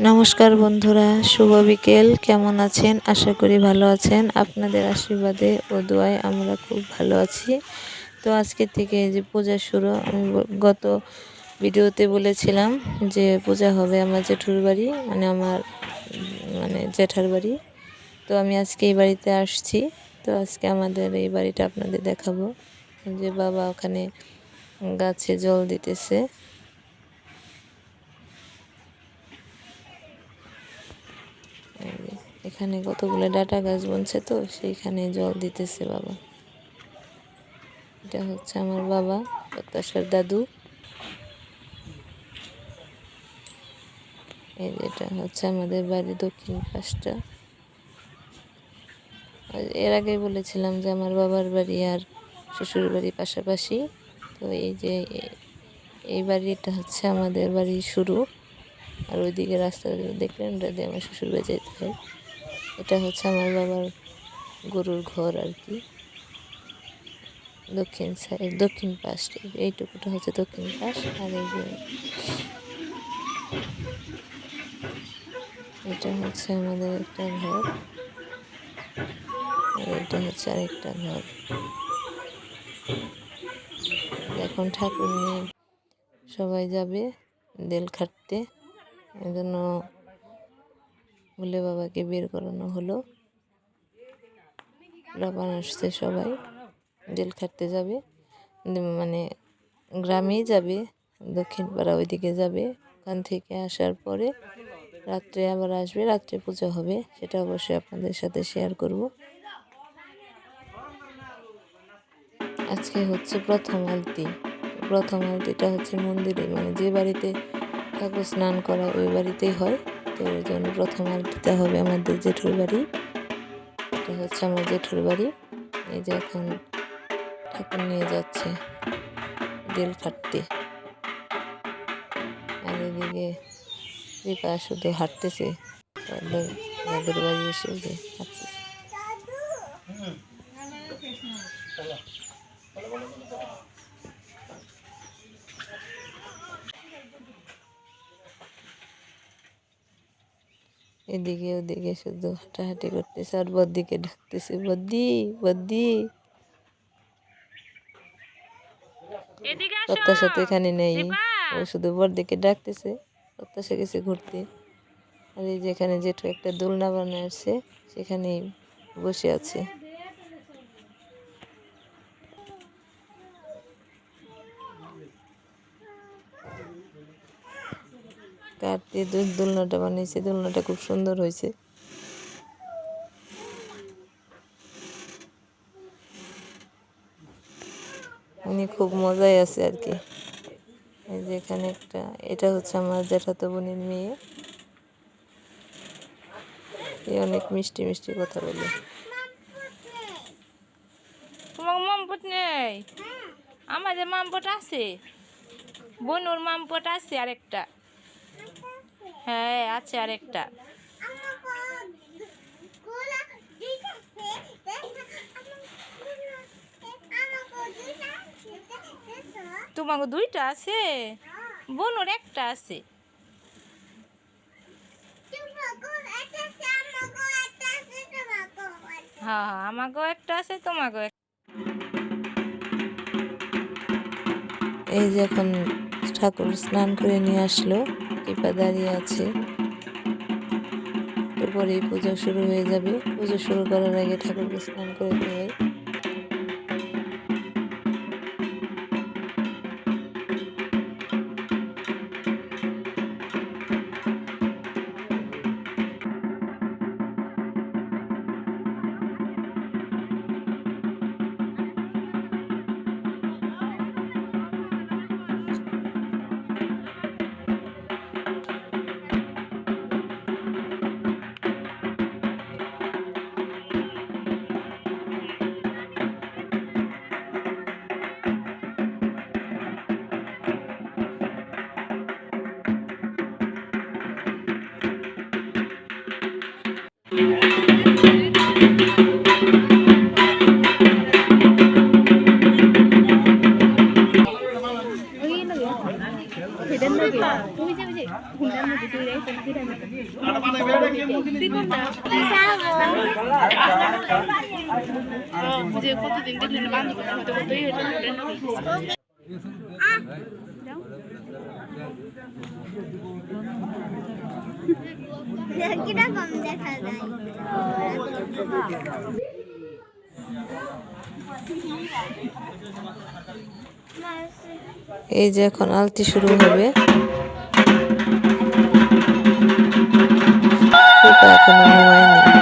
নমস্কার বন্ধুরা, শুভ বিকেল। কেমন আছেন? আশা করি ভালো আছেন। আপনাদের আশীর্বাদে ও দোয়ায় আমরা খুব ভালো আছি। তো আজকে থেকে যে পূজা শুরু আমি গত ভিডিওতে বলেছিলাম যে পূজা হবে আমার জেঠুর বাড়ি মানে আমার মানে জেঠার বাড়ি। তো আমি আজকে এই বাড়িতে আসছি। তো আজকে আমাদের এই বাড়িটা আপনাদের দেখাবো। যে বাবা ওখানে গাছে জল দিতেছে। এখানে কতগুলো ডাটা গাছ বনছে তো, সেইখানে জল দিতেছে বাবা। এটা হচ্ছে আমার বাবা প্রত্যাশার দাদু। এই যেটা হচ্ছে আমাদের বাড়ি দক্ষিণ পাশটা। এর আগে বলেছিলাম যে আমার বাবার বাড়ি আর শ্বশুর বাড়ি পাশাপাশি। তো এই যে এই বাড়িটা হচ্ছে আমাদের বাড়ি শুরু। আর ওইদিকে রাস্তা দেখলেন, ওটা দিয়ে আমার শ্বশুর বাড়ি যেতে হয়। এটা হচ্ছে আমার বাবার গরুর ঘর আর কি। দক্ষিণ সাইড দক্ষিণ পাশ এইটুকুটা হচ্ছে দক্ষিণ পাশ আর এই যে এটা হচ্ছে আমাদের একটা ঘর। আর এটা হচ্ছে আরেকটা ঘর। এখন ঠাকুর নিয়ে সবাই যাবে, দেল খাটতে। এই জন্য ভোলে বাবাকে বের করানো হলো। লাবান আসছে সবাই। জেল খাটতে যাবে। মানে গ্রামেই যাবে। দক্ষিণ পাড়া ওইদিকে যাবে। ওখান থেকে আসার পরে রাত্রে আবার আসবে। রাত্রে পুজো হবে। সেটা অবশ্যই আপনাদের সাথে শেয়ার করব। আজকে হচ্ছে প্রথম আলতি। প্রথম আলতিটা হচ্ছে মন্দিরে। মানে যে বাড়িতে ঠাকুর স্নান করা ওই বাড়িতেই হয়। তো ওই জন্য প্রথম আলতিটা হবে আমাদের জেঠুর বাড়ি। এটা হচ্ছে আমার জেঠুর বাড়ি। এই যে এখন ঠাকুর নিয়ে যাচ্ছে দেল কাটতে আর এদিকে দীপা শুধু হাঁটতেছে। দাদুর বাড়ি এসে যে হাঁটতেছে। এদিকে ওদিকে শুধু হাঁটাহাঁটি করতেছে আর বদ্দিকে ডাকতেছে বদ্দি বদ্দি। প্রত্যাশা তো এখানে নেই। ও শুধু বর্দিকে ডাকতেছে প্রত্যাশা গেছে ঘুরতে। আর এই যেখানে যেটু একটা দোলনা বানায় আসছে সেখানেই বসে আছে। কাঠ দিয়ে দোলনাটা বানিয়েছে, দোলনাটা খুব সুন্দর হয়েছে। উনি খুব মজাই আছে আর কি। এই যে এখানে একটা, এটা হচ্ছে আমার জ্যাঠাতো বোনের মেয়ে। এ অনেক মিষ্টি মিষ্টি কথা বলে। তোমার মামপট নেই? আমাদের মামপট আছে, বনুর মামপট আছে আরেকটা। হ্যাঁ আছে আরেকটা। তোমাকে দুইটা আছে? বোনর একটা আছে। হ্যাঁ হ্যাঁ আমাকেও একটা আছে তোমাকেও এই যে এখন ঠাকুর স্নান করে নিয়ে আসলো। টিপা দাঁড়িয়ে আছে। এরপরেই পুজো শুরু হয়ে যাবে। পুজো শুরু করার আগে ঠাকুরকে স্নান করে দেয় এই যে এখন আলতি শুরু হবে। এখনও ঘুমায়নি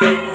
Bye.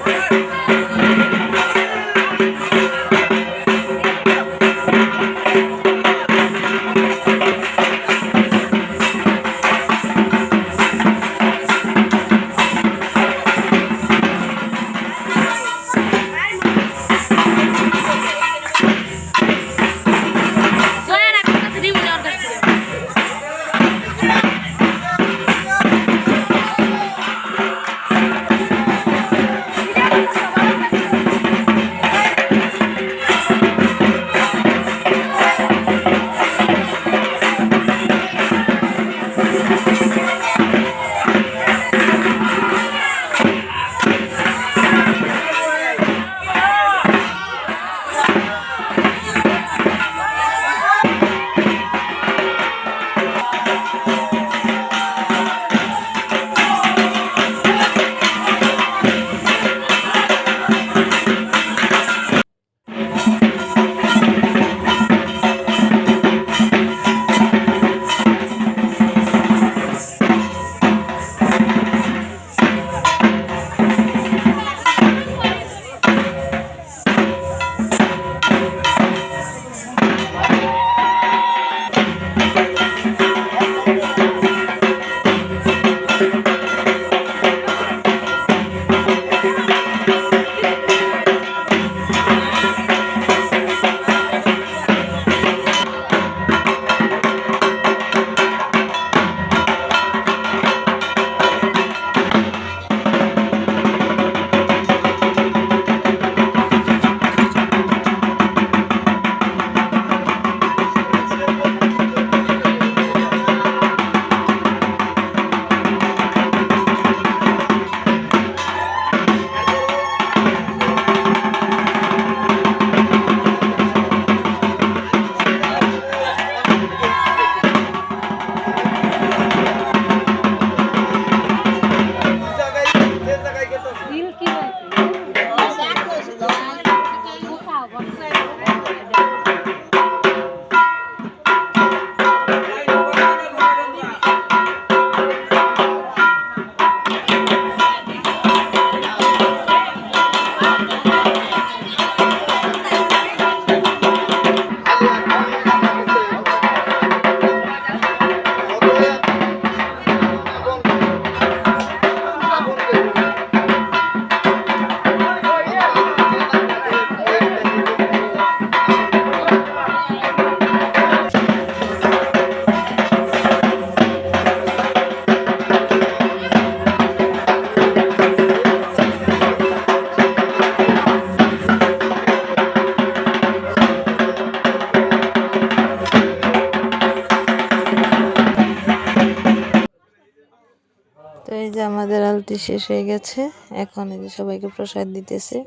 শেষ হয়ে গেছে। এখন এই যে সবাইকে প্রসাদ দিতেছে।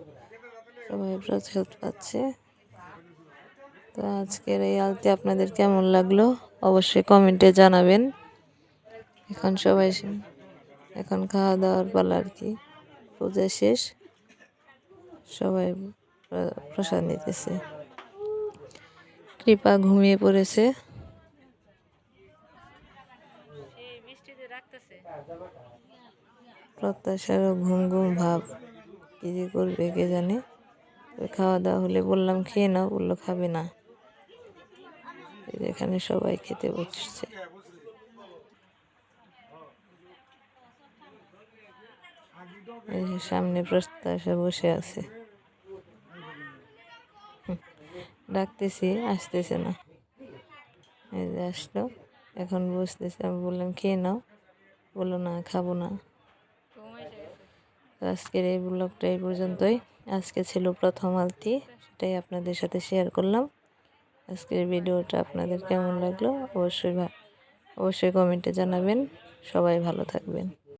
সবাই প্রসাদ পাচ্ছে। তো আজকের এই আলতি আপনাদের কেমন লাগল অবশ্যই কমেন্টে জানাবেন। এখন সবাই এখন খাওয়া দাওয়ার পালা আর কি। পূজা শেষ। সবাই প্রসাদ নিতেছে। কৃপা ঘুমিয়ে পড়েছে। প্রত্যাশারও ঘুম ঘুম ভাব। কী যে করবে কে জানে? খাওয়া দাওয়া হলে বললাম খেয়ে নাও, বলল খাবে না। এখানে সবাই খেতে বসছে। সামনে প্রত্যাশা বসে আছে। ডাকতেছি, আসতেছে না। এই যে আসলো, এখন বসতেছে, আমি বললাম, খেয়ে নাও। বলল, না, খাব না। তো আজকের এই ব্লগটা এই পর্যন্তই। আজকে ছিল প্রথম আলতি, সেটাই আপনাদের সাথে শেয়ার করলাম। আজকের ভিডিওটা আপনাদের কেমন লাগল অবশ্যই অবশ্যই কমেন্টে জানাবেন। সবাই ভালো থাকবেন।